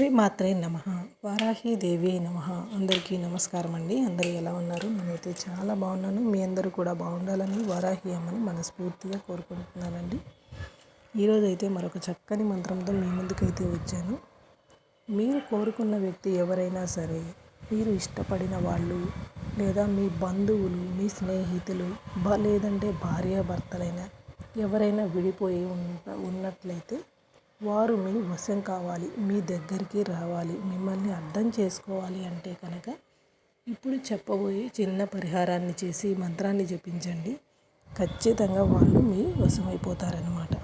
శ్రీమాత్రే నమ. వారాహి దేవి నమ. అందరికీ నమస్కారం అండి అందరూ ఎలా ఉన్నారు? నేనైతే చాలా బాగున్నాను. మీ అందరూ కూడా బాగుండాలని వారాహి అమ్మని మనస్ఫూర్తిగా కోరుకుంటున్నానండి. ఈరోజు అయితే మరొక చక్కని మంత్రంతో మీ ముందుకైతే వచ్చాను. మీరు కోరుకున్న వ్యక్తి ఎవరైనా సరే మీరు ఇష్టపడిన వాళ్ళు లేదా మీ బంధువులు మీ స్నేహితులు బ లేదంటే భార్యాభర్తలైన ఎవరైనా విడిపోయి ఉన్న ఉన్నట్లయితే వారు మీ వశం కావాలి మీ దగ్గరికి రావాలి మిమ్మల్ని అర్థం చేసుకోవాలి అంటే కనుక ఇప్పుడు చెప్పబోయే చిన్న పరిహారాన్ని చేసి మంత్రాన్ని జపించండి. ఖచ్చితంగా వాళ్ళు మీ వశమైపోతారనమాట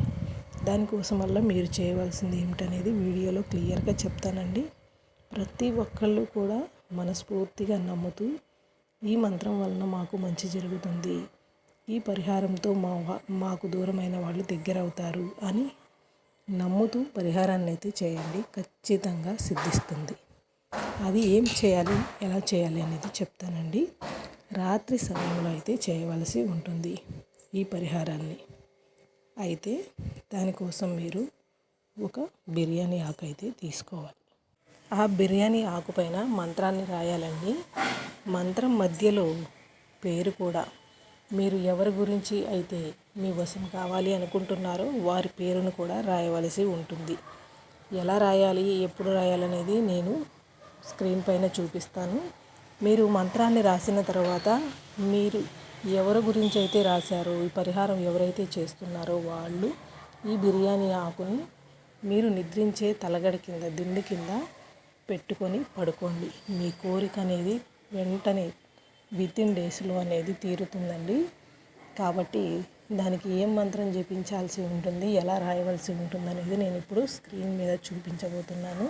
దానికోసం వల్ల మీరు చేయవలసింది ఏమిటనేది వీడియోలో క్లియర్గా చెప్తానండి. ప్రతి ఒక్కళ్ళు కూడా మనస్ఫూర్తిగా నమ్ముతూ ఈ మంత్రం వలన మాకు మంచి జరుగుతుంది. ఈ పరిహారంతో మా మాకు దూరమైన వాళ్ళు దగ్గర అవుతారు అని నమ్ముతూ పరిహారాన్ని అయితే చేయండి ఖచ్చితంగా సిద్ధిస్తుంది. అది ఏం చేయాలి ఎలా చేయాలి అనేది చెప్తానండి. రాత్రి సమయంలో అయితే చేయవలసి ఉంటుంది ఈ పరిహారాన్ని. అయితే దానికోసం మీరు ఒక బిర్యానీ ఆకు అయితే తీసుకోవాలి. ఆ బిర్యానీ ఆకుపైన మంత్రాన్ని రాయాలండి. మంత్రం మధ్యలో పేరు కూడా మీరు ఎవరి గురించి అయితే మీ వశం కావాలి అనుకుంటున్నారో వారి పేరును కూడా రాయవలసి ఉంటుంది. ఎలా రాయాలి ఎప్పుడు రాయాలనేది నేను స్క్రీన్ పైన చూపిస్తాను. మీరు మంత్రాన్ని రాసిన తర్వాత మీరు ఎవరి గురించి అయితే రాశారో ఈ పరిహారం ఎవరైతే చేస్తున్నారో వాళ్ళు ఈ బిర్యానీ ఆకుని మీరు నిద్రించే తలగడ కింద దిండు కింద పెట్టుకొని పడుకోండి. మీ కోరిక అనేది వెంటనే విత్ ఇన్ డేస్లో అనేది తీరుతుందండి. కాబట్టి దానికి ఏం మంత్రం జపించాల్సి ఉంటుంది ఎలా రాయవలసి ఉంటుంది అనేది నేను ఇప్పుడు స్క్రీన్ మీద చూపించబోతున్నాను.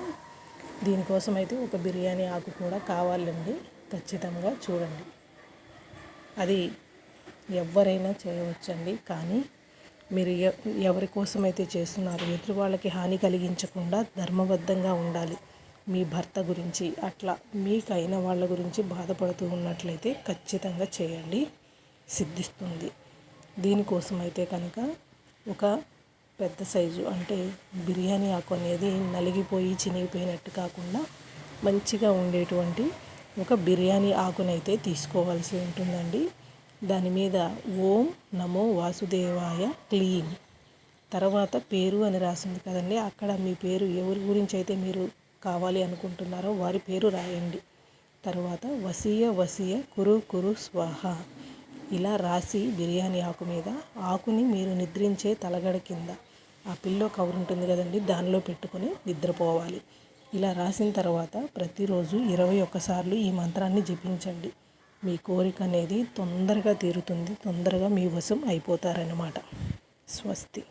దీనికోసం అయితే ఒక బిర్యానీ ఆకు కూడా కావాలండి ఖచ్చితంగా చూడండి. అది ఎవరైనా చేయవచ్చండి కానీ మీరు ఎవరి కోసం అయితే చేస్తున్నారు ఎదురు వాళ్ళకి హాని కలిగించకుండా ధర్మబద్ధంగా ఉండాలి. మీ భర్త గురించి అట్లా మీకైన వాళ్ళ గురించి బాధపడుతూ ఉన్నట్లయితే ఖచ్చితంగా చేయండి. సిద్ధిస్తుంది. దీనికోసం అయితే కనుక ఒక పెద్ద సైజు అంటే బిర్యానీ ఆకు అనేది నలిగిపోయి చినిగిపోయినట్టు కాకుండా మంచిగా ఉండేటువంటి ఒక బిర్యానీ ఆకునైతే తీసుకోవాల్సి ఉంటుందండి. దాని మీద ఓం నమో వాసుదేవాయ క్లీన్. తర్వాత పేరు అని రాసింది కదండి. అక్కడ మీ పేరు ఎవరి గురించి అయితే మీరు కావాలి అనుకుంటున్నారో వారి పేరు రాయండి. తర్వాత వసీయ వసీయ కురు కురు స్వాహ. ఇలా రాసి బిర్యానీ ఆకు మీద ఆకుని మీరు నిద్రించే తలగడ కింద ఆ పిల్లో కవర్ ఉంటుంది కదండి దానిలో పెట్టుకొని నిద్రపోవాలి. ఇలా రాసిన తర్వాత ప్రతిరోజు ఇరవై ఒక్కసార్లు ఈ మంత్రాన్ని జపించండి. మీ కోరిక అనేది తొందరగా తీరుతుంది తొందరగా మీ వశం అయిపోతారన్నమాట. స్వస్తి.